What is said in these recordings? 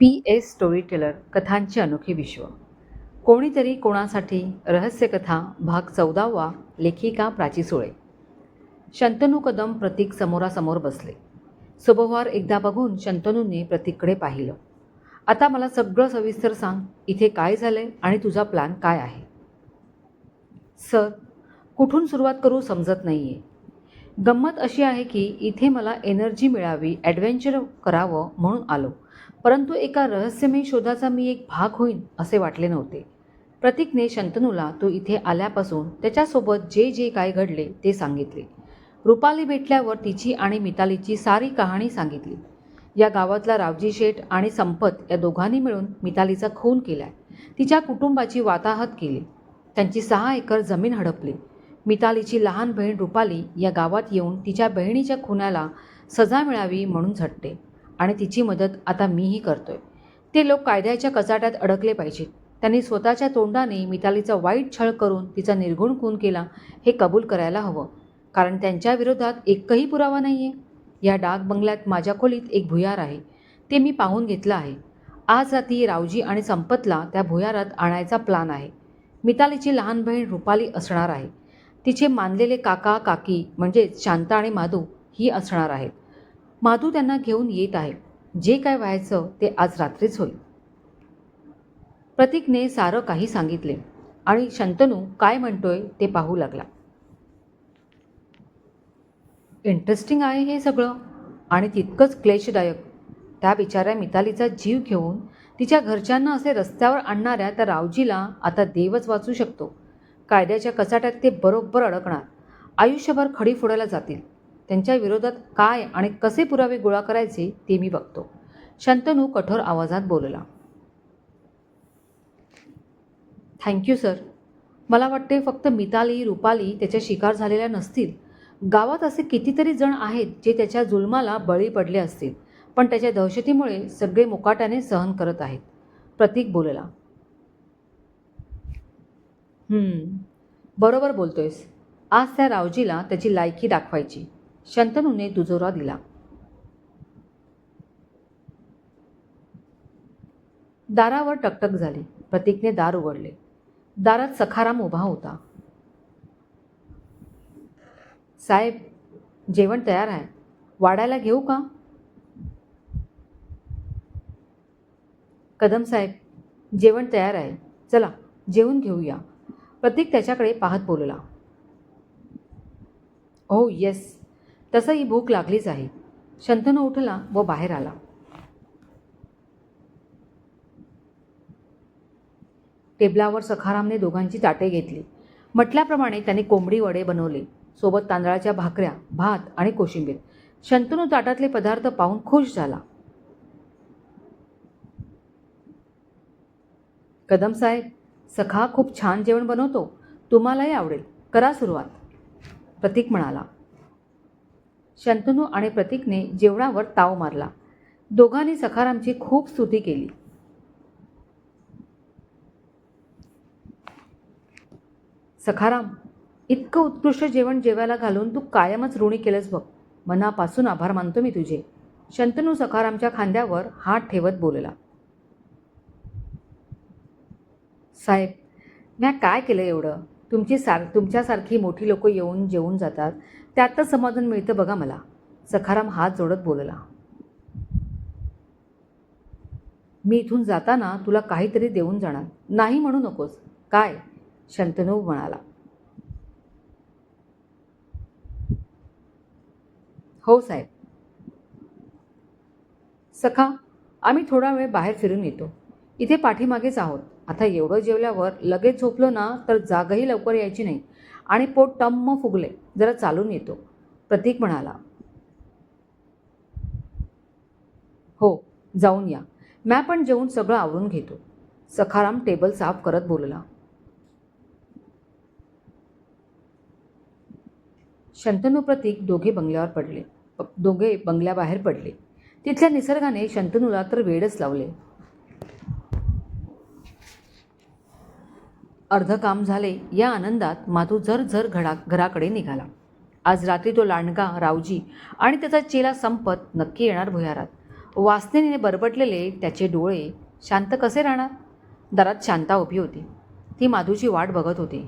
P. S story teller कथांचे अनोखे विश्व. कोणीतरी कोणासाठी रहस्यकथा भाग चौदावा लेखिका प्राची सुळे. शंतनू कदम प्रतीक समोरासमोर बसले. स्वभावावर एकदा बघून शंतनूने प्रतीककडे पाहिलं. आता मला सगळं सविस्तर सांग इथे काय झालंय आणि तुझा प्लॅन काय आहे? सर कुठून सुरुवात करू समजत नाही आहे गंमत अशी आहे की इथे मला एनर्जी मिळावी ॲडव्हेंचर करावं म्हणून आलो. परंतु एका रहस्यमय शोधाचा मी एक भाग होईन असे वाटले नव्हते. प्रतीकने शंतनूला तो इथे आल्यापासून त्याच्यासोबत जे जे काय घडले ते सांगितले. रुपाली भेटल्यावर तिची आणि मितालीची सारी कहाणी सांगितली. या गावातला रावजी शेठ आणि संपत या दोघांनी मिळून मितालीचा खून केलाय. तिच्या कुटुंबाची वाताहत केली. त्यांची सहा एकर जमीन हडपली. मितालीची लहान बहीण रुपाली या गावात येऊन तिच्या बहिणीच्या खुनाला सजा मिळावी म्हणून झटते. आणि तिची मदत आता मीही करतोय. ते लोक कायद्याच्या कचाट्यात अडकले पाहिजेत. त्यांनी स्वतःच्या तोंडाने मितालीचा वाईट छळ करून तिचा निर्गुण खून केला हे कबूल करायला हवं. कारण त्यांच्या विरोधात एकही पुरावा नाही आहे या डाक बंगल्यात माझ्या खोलीत एक भुयार आहे. ते मी पाहून घेतलं आहे. आज रात्री रावजी आणि संपतला त्या भुयारात आणायचा प्लान आहे. मितालीची लहान बहीण रुपाली असणार आहे. तिचे मानलेले काका काकी म्हणजे शांता आणि माधू ही असणार आहेत. माधू त्यांना घेऊन येत आहे. जे काय व्हायचं ते आज रात्रीच होईल. प्रतीकने सारं काही सांगितले आणि शंतनू काय म्हणतोय ते पाहू लागला. इंटरेस्टिंग आहे हे सगळं आणि तितकंच क्लेशदायक. त्या बिचाऱ्या मितालीचा जीव घेऊन तिच्या घरच्यांना असे रस्त्यावर आणणाऱ्या त्या रावजीला आता देवच वाचू शकतो. कायद्याच्या कचाट्यात ते बरोबर अडकणार. आयुष्यभर खडी फोडायला जातील. त्यांच्या विरोधात काय आणि कसे पुरावे गोळा करायचे ते मी बघतो. शंतनू कठोर आवाजात बोलला. थँक्यू सर मला वाटते फक्त मिताली रुपाली त्याच्या शिकार झालेल्या नसतील. गावात असे कितीतरी जण आहेत जे त्याच्या जुलमाला बळी पडले असतील पण त्याच्या दहशतीमुळे सगळे मुकाट्याने सहन करत आहेत. प्रतीक बोलला. बरोबर बोलतोयस. आज त्या रावजीला त्याची लायकी दाखवायची. शंतनूने दुजोरा दिला. दारावर टकटक झाली. प्रतीकने दार उघडले. दारात सखाराम उभा होता. साहेब जेवण तयार आहे. वाढायला घेऊ का? कदम साहेब जेवण तयार आहे. चला जेवून घेऊया. प्रतीक त्याच्याकडे पाहत बोलला. हो येस तसंही भूक लागलीच आहे. शंतनू उठला व बाहेर आला. टेबलावर सखारामने दोघांची ताटे घेतली. म्हटल्याप्रमाणे त्याने कोंबडी वडे बनवले. सोबत तांदळाच्या भाकऱ्या भात आणि कोशिंबीर. शंतनू ताटातले पदार्थ पाहून खुश झाला. कदम साहेब सखा खूप छान जेवण बनवतो. तुम्हालाही आवडेल. करा सुरुवात. प्रतीक म्हणाला. शंतनू आणि प्रतीकने जेवणावर ताव मारला. दोघांनी सखारामची खूप स्तुती केली. सखाराम इतकं उत्कृष्ट जेवण जेवायला घालून तू कायमच ऋणी केलंस बघ. मनापासून आभार मानतो मी तुझे. शंतनू सखारामच्या खांद्यावर हात ठेवत बोलला. साहेब म्या काय केलं एवढं? तुमची सार तुमच्यासारखी मोठी लोकं येऊन जेवून जातात. त्यातच समाधान मिळतं बघा मला. सखाराम हात जोडत बोलला. मी इथून जाताना तुला काहीतरी देऊन जाणार. नाही म्हणू नकोस. काय? शंतनू म्हणाला. हो साहेब. सखा आम्ही थोडा वेळ बाहेर फिरून येतो. इथे पाठीमागेच आहोत. आता एवढं जेवल्यावर लगेच झोपलो ना तर जागही लवकर यायची नाही. आणि पोट टम्म फुगले. जरा चालून येतो. प्रतीक म्हणाला हो जाऊन या. मॅ पण जेवून सगळं आवरून घेतो. सखाराम टेबल साफ करत बोलला शंतनू प्रतीक दोघे बंगल्यावर पडले. दोघे बंगल्याबाहेर पडले. तिथल्या निसर्गाने शंतनूला तर वेडच लावले. अर्ध काम झाले या आनंदात माधू झरझर घडा घराकडे निघाला. आज रात्री तो लांडगा रावजी आणि त्याचा चेला संपत नक्की येणार भुयारात. वासनेने बरबटलेले त्याचे डोळे शांत कसे राहणार? दारात शांता उभी होती. ती माधूची वाट बघत होती.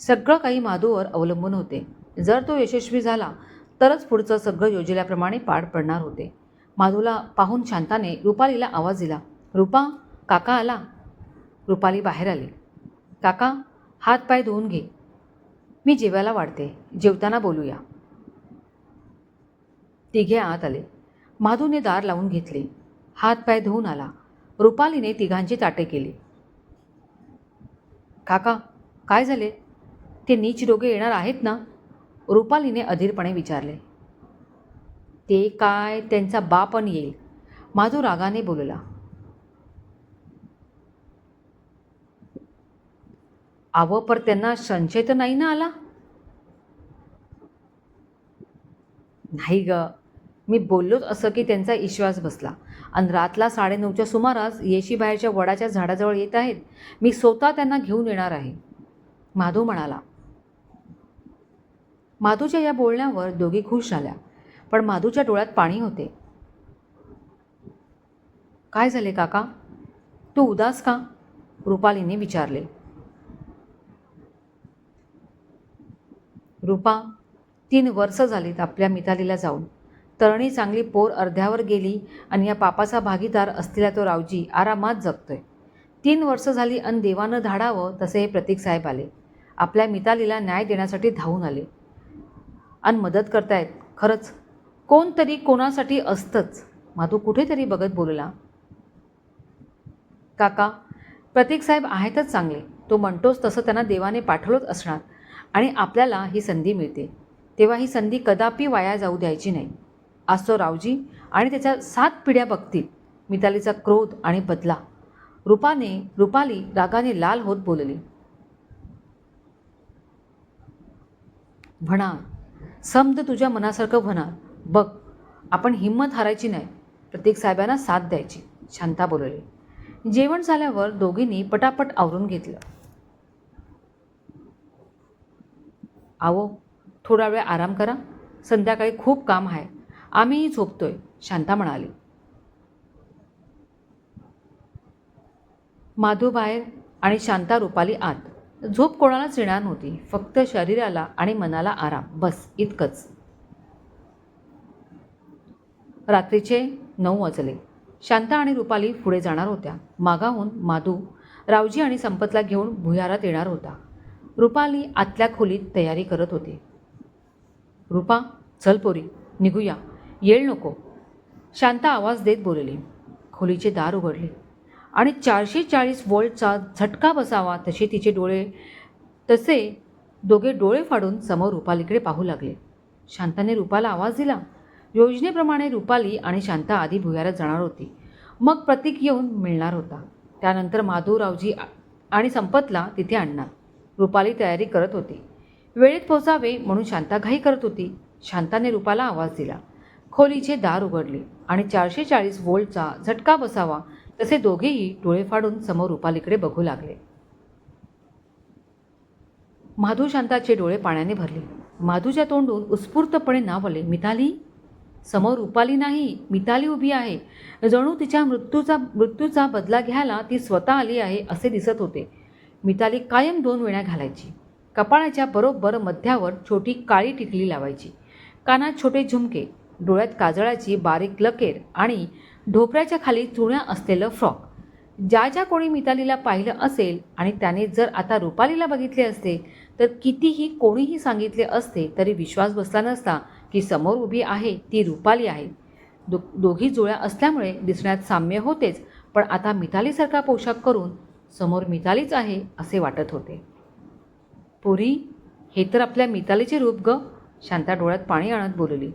सगळं काही माधूवर अवलंबून होते. जर तो यशस्वी झाला तरच पुढचं सगळं योजल्याप्रमाणे पार पडणार होते. माधूला पाहून शांताने रुपालीला आवाज दिला. रुपा काका आला. रुपाली बाहेर आली. काका हात पाय धुवून घे. मी जेवायला वाढते. जेवताना बोलूया. तिघे आत आले. माधूने दार लावून घेतले. हात पाय धुवून आला. रुपालीने तिघांची ताटे केली. काका काय झाले? ते नीच रोगे येणार आहेत ना? रुपालीने अधीरपणे विचारले. ते काय? त्यांचा बापण येईल. माधू रागाने बोलला. आव पर त्यांना संशय तर नाही ना आला? नाही ग. मी बोललोच असं की त्यांचा विश्वास बसला. आणि रातला साडेनऊच्या सुमारास येशी बाहेरच्या वडाच्या झाडाजवळ येत आहेत. मी स्वतः त्यांना घेऊन येणार आहे. माधू म्हणाला. माधूच्या या बोलण्यावर दोघी खुश झाल्या पण माधूच्या डोळ्यात पाणी होते. काय झाले काका? तू उदास का? रुपालीने विचारले. रूपा तीन वर्ष झालीत आपल्या मितालीला जाऊन. तरणी चांगली पोर अर्ध्यावर गेली आणि या पापाचा भागीदार असलेला तो रावजी आरामात जगतोय. तीन वर्ष झाली अन देवानं धाडावं तसे हे प्रतीक साहेब आले. आपल्या मितालीला न्याय देण्यासाठी धावून आले. आणि मदत करतायत. खरंच कोणतरी कोणासाठी असतंच. माधू कुठेतरी बघत बोलला. काका प्रतीक साहेब आहेतच चांगले. तो म्हणतोच तसं त्यांना देवाने पाठवलंच असणार. आणि आपल्याला ही संधी मिळते. तेव्हा ही संधी कदापि वाया जाऊ द्यायची नाही. आज तो रावजी आणि त्याच्या सात पिढ्या बघतील. मितालीचा क्रोध आणि बदला. रूपाने रुपाली रागाने लाल होत बोलली. म्हणा समद तुझ्या मनासारखं म्हणार बघ आपण हिंमत हारायची नाही. प्रतीक साहेबांना साथ द्यायची. शांता बोलली. जेवण झाल्यावर दोघींनी पटापट आवरून घेतलं. आवो थोडा वेळ आराम करा. संध्याकाळी खूप काम आहे. आम्हीही झोपतो आहे शांता म्हणाली. माधू बाहेर आणि शांता रुपाली आत. झोप कोणालाच येणार नव्हती फक्त शरीराला आणि मनाला आराम बस इतकंच. रात्रीचे नऊ वाजले. शांता आणि रुपाली पुढे जाणार होत्या. मागाहून माधू रावजी आणि संपतला घेऊन भुयारात येणार होता. रुपाली आतल्या खोलीत तयारी करत होती. रुपा चल पोरी निघूया. येळ नको. शांता आवाज देत बोलली. खोलीचे दार उघडले. आणि चारशे चाळीस वोल्टचा झटका बसावा तसे तिचे डोळे तसे दोघे डोळे फाडून समोर रुपालीकडे पाहू लागले. शांताने रुपाला आवाज दिला. योजनेप्रमाणे रुपाली आणि शांता आधी भुयारात जाणार होती. मग प्रतीक येऊन मिळणार होता. त्यानंतर माधवरावजी आणि संपतला तिथे आणणार. रुपाली तयारी करत होती. वेळेत पोचावे म्हणून शांता घाई करत होती. शांताने रुपाला आवाज दिला. खोलीचे दार उघडले आणि चारशे चाळीस वोल्टचा झटका बसावा तसे दोघेही डोळे फाडून समोर रुपालीकडे बघू लागले. माधू शांताचे डोळे पाण्याने भरले. माधूच्या तोंडून उत्स्फूर्तपणे नाव आले. मिताली? समोर रुपाली नाही. मिताली उभी आहे. जणू तिच्या मृत्यूचा मृत्यूचा बदला घ्यायला ती स्वतः आली आहे असे दिसत होते. मिताली कायम दोन वेण्या घालायची. कपाळाच्या बरोबर मध्यावर छोटी काळी टिकली लावायची. कानात छोटे झुमके डोळ्यात काजळाची बारीक लकेर आणि ढोपऱ्याच्या खाली चुण्या असलेलं फ्रॉक. ज्या ज्या कोणी मितालीला पाहिलं असेल आणि त्याने जर आता रुपालीला बघितले असते तर कितीही कोणीही सांगितले असते तरी विश्वास बसला नसता की समोर उभी आहे ती रुपाली आहे. दो दोघी जुळ्या असल्यामुळे दिसण्यात साम्य होतेच पण आता मितालीसारखा पोशाख करून समोर मितालीच आहे असे वाटत होते. पुरी हे तर आपल्या मितालीचे रूप ग शांता डोळ्यात पाणी आणत बोलली.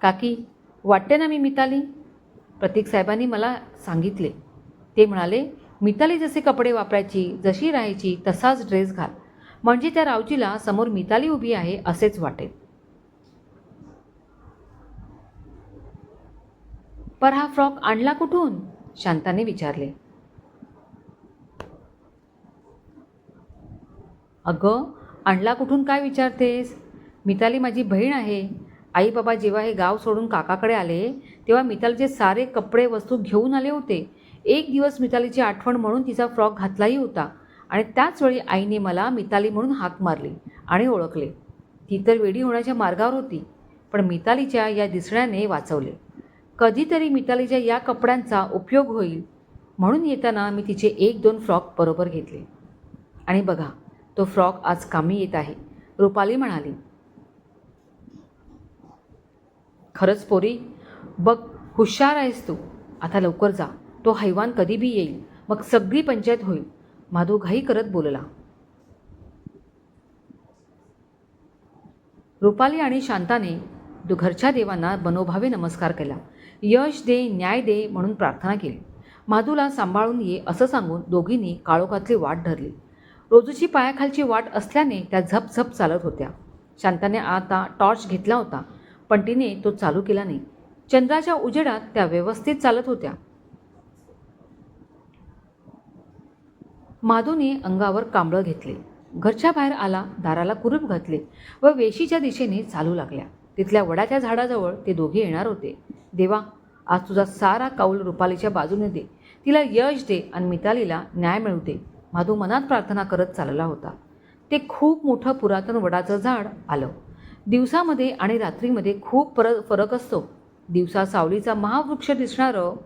काकी वाटते ना मी मिताली? प्रतीक साहेबांनी मला सांगितले. ते म्हणाले मिताली जसे कपडे वापरायची जशी राहायची तसाच ड्रेस घाल. म्हणजे त्या रावजीला समोर मिताली उभी आहे असेच वाटेल. पर हा फ्रॉक आणला कुठून? शांताने विचारले. अगं आणला कुठून काय विचारतेस? मिताली माझी बहीण आहे. आई बाबा जेव्हा हे गाव सोडून काकाकडे आले तेव्हा मितालीचे सारे कपडे वस्तू घेऊन आले होते. एक दिवस मितालीची आठवण म्हणून तिचा फ्रॉक घातलाही होता आणि त्याच वेळी आईने मला मिताली म्हणून हाक मारली आणि ओळखले. ती तर वेडी होण्याच्या मार्गावर होती पण मितालीच्या या दिसण्याने वाचवले. कधीतरी मितालीच्या या कपड्यांचा उपयोग होईल म्हणून येताना मी तिचे एक दोन फ्रॉक बरोबर घेतले. आणि बघा तो फ्रॉक आज कामी येत आहे. रुपाली म्हणाली खरंच पोरी बघ हुशार आहेस तू. आता लवकर जा. तो हैवान कधीबी येईल. मग सगळी पंचायत होईल. माधू घाई करत बोलला. रुपाली आणि शांताने घरच्या देवांना मनोभावे नमस्कार केला. यश दे न्याय दे म्हणून प्रार्थना केली. माधूला सांभाळून ये असं सांगून दोघींनी काळोखातली वाट धरली. रोजूची पायाखालची वाट असल्याने त्या झपझप चालत होत्या. शांताने आता टॉर्च घेतला होता पण तिने तो चालू केला नाही. चंद्राच्या उजेडात त्या व्यवस्थित चालत होत्या. माधूने अंगावर कांबळं घेतले. घरच्या बाहेर आला दाराला कुरूप घातले व वेशीच्या दिशेने चालू लागल्या. तिथल्या वडाच्या झाडाजवळ ते दोघे येणार होते. देवा आज तुझा सारा काऊल रुपालीच्या बाजूने दे. तिला यश दे आणि मितालीला न्याय मिळू दे. माधू मनात प्रार्थना करत चालला होता. ते खूप मोठं पुरातन वडाचं झाड आलं. दिवसामध्ये आणि रात्रीमध्ये खूप फरक फरक असतो. दिवसा सावलीचा महावृक्ष दिसणारं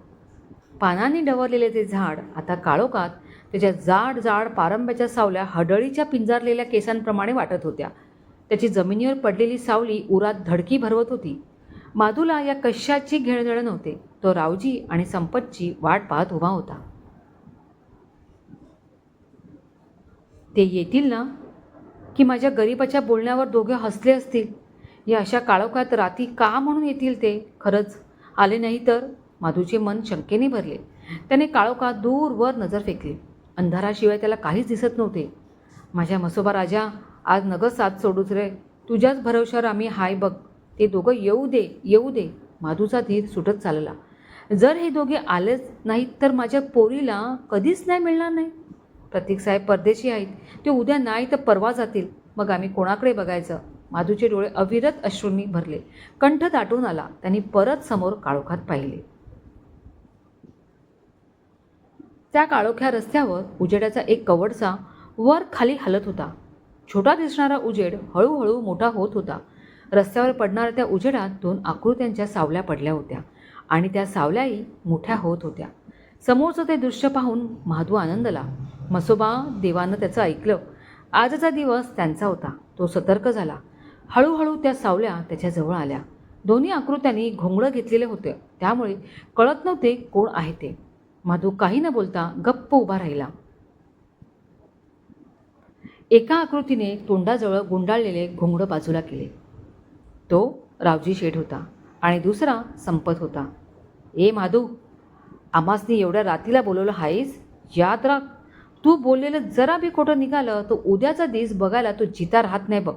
पानांनी डवरलेले ते झाड आता काळोखात त्याच्या जाड जाड पारंब्याच्या सावल्या हडळीच्या पिंजारलेल्या केसांप्रमाणे वाटत होत्या. त्याची जमिनीवर पडलेली सावली उरात धडकी भरवत होती. माधूला या कशाची घेणदेणं नव्हते. तो रावजी आणि संपतची वाट पाहत उभा होता. ते येतील ना? की माझ्या गरिबाच्या बोलण्यावर दोघे हसले असतील? या अशा काळोखात राती का म्हणून येतील ते? खरंच आले नाही तर? माधूचे मन शंकेने भरले. त्याने काळोखात दूरवर नजर फेकली. अंधाराशिवाय त्याला काहीच दिसत नव्हते. माझ्या मसोबा राजा आज नगं साथ सोडूच रे. तुझ्याच भरवशावर आम्ही हाय बघ. ते दोघं येऊ दे येऊ दे. माधूचा धीर सुटत चालला. जर हे दोघे आलेच नाहीत तर माझ्या पोरीला कधीच नाही मिळणार नाही? प्रतीक साहेब परदेशी आहेत. ते उद्या नाही तर परवा जातील. मग आम्ही कोणाकडे बघायचं? माधूचे डोळे अविरत अश्रूंनी भरले. कंठ दाटून आला. त्यांनी परत समोर काळोखात पाहिले. त्या काळोख्या रस्त्यावर उजेडाचा एक कवडसा वर खाली हलत होता. छोटा दिसणारा उजेड हळूहळू मोठा होत होता. रस्त्यावर पडणाऱ्या त्या उजेडात दोन आकृत्यांच्या सावल्या पडल्या होत्या आणि त्या सावल्याही मोठ्या होत होत्या. समोरचं ते दृश्य पाहून माधू आनंदला मसोबा देवानं त्याचं ऐकलं. आजचा दिवस त्यांचा होता. तो सतर्क झाला. हळूहळू त्या सावल्या त्याच्याजवळ आल्या. दोन्ही आकृत्यांनी घोंगडं घेतलेले होते. त्यामुळे कळत नव्हते कोण आहे ते. माधू काही न बोलता गप्प उभा राहिला. एका आकृतीने तोंडाजवळ गुंडाळलेले घोंगडं बाजूला केले. तो रावजी शेठ होता आणि दुसरा संपत होता. ए माधू आमासनी एवढ्या रातीला बोलवलं आहेस याद राख. तू बोललेलं जरा बी खोटं निघालं तर उद्याचा दिस बघायला तो जिता राहत नाही बघ.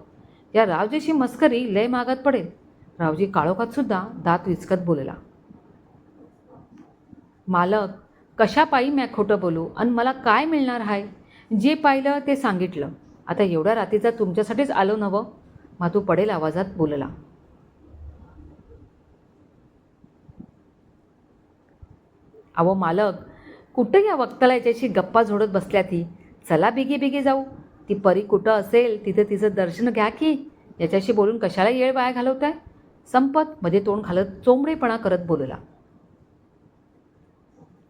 या रावजीची मस्करी लय मागात पडेल. रावजी काळोखात सुद्धा दात विचकत बोलला. मालक कशा पायी खोटं बोलू? आणि मला काय मिळणार आहे जे पाहिलं ते सांगितलं. आता एवढ्या रात्रीचा तुमच्यासाठीच आलो नवं? मातू पडेल आवाजात बोलला. अहो मालक कुठं या वक्ताला याच्याशी गप्पा झोडत बसल्या ती? चला बिगी बिगी जाऊ. ती परी कुठं असेल तिथं तिचं दर्शन घ्या की. याच्याशी बोलून कशाला येळ वाया घालवताय? संपत मध्ये तोंड घालत चोंबडेपणा करत बोलला.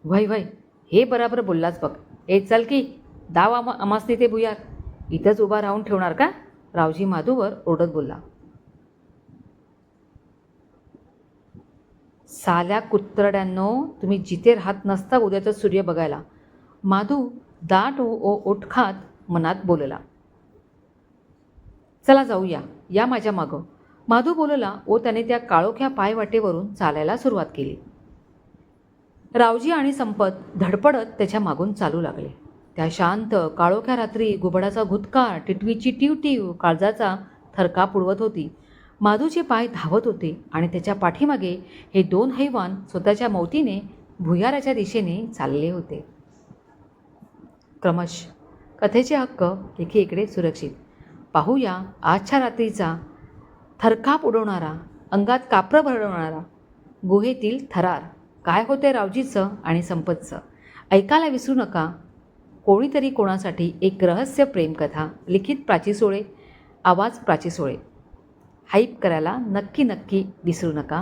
वय वय हे बराबर बोललाच बघ. ए चल की दाव आमा अमासनी ते भुयार. इथंच उभा राहून ठेवणार का? रावजी माधूवर ओरडत बोलला. साल्या कुत्रड्यांनो तुम्ही जिथे राहत नसता उद्याचा सूर्य बघायला. माधू दाट ओ ओ मनात बोलला. चला जाऊया या माझ्या मागं. माधू बोलला व त्याने त्या काळोख्या पायवाटेवरून चालायला सुरुवात केली. रावजी आणि संपत धडपडत त्याच्या मागून चालू लागले. त्या शांत काळोख्या रात्री घुबडाचा घुतका टिटवीची टिवटिव काळजाचा थरका पुडवत होती. माधूचे पाय धावत होते आणि त्याच्या पाठीमागे हे दोन हैवान स्वतःच्या मौतीने भुयाराच्या दिशेने चालले होते. क्रमश कथेचे हक्क लेखी इकडे सुरक्षित. पाहूया आजच्या रात्रीचा थरकाप उडवणारा अंगात कापरं भरवणारा गुहेतील थरार. काय होते रावजीचं आणि संपतचं? ऐकायला विसरू नका. कोणीतरी कोणासाठी एक रहस्य प्रेमकथा. लिखित प्राची सोळे आवाज प्राची सोळे हाईप करायला नक्की नक्की विसरू नका.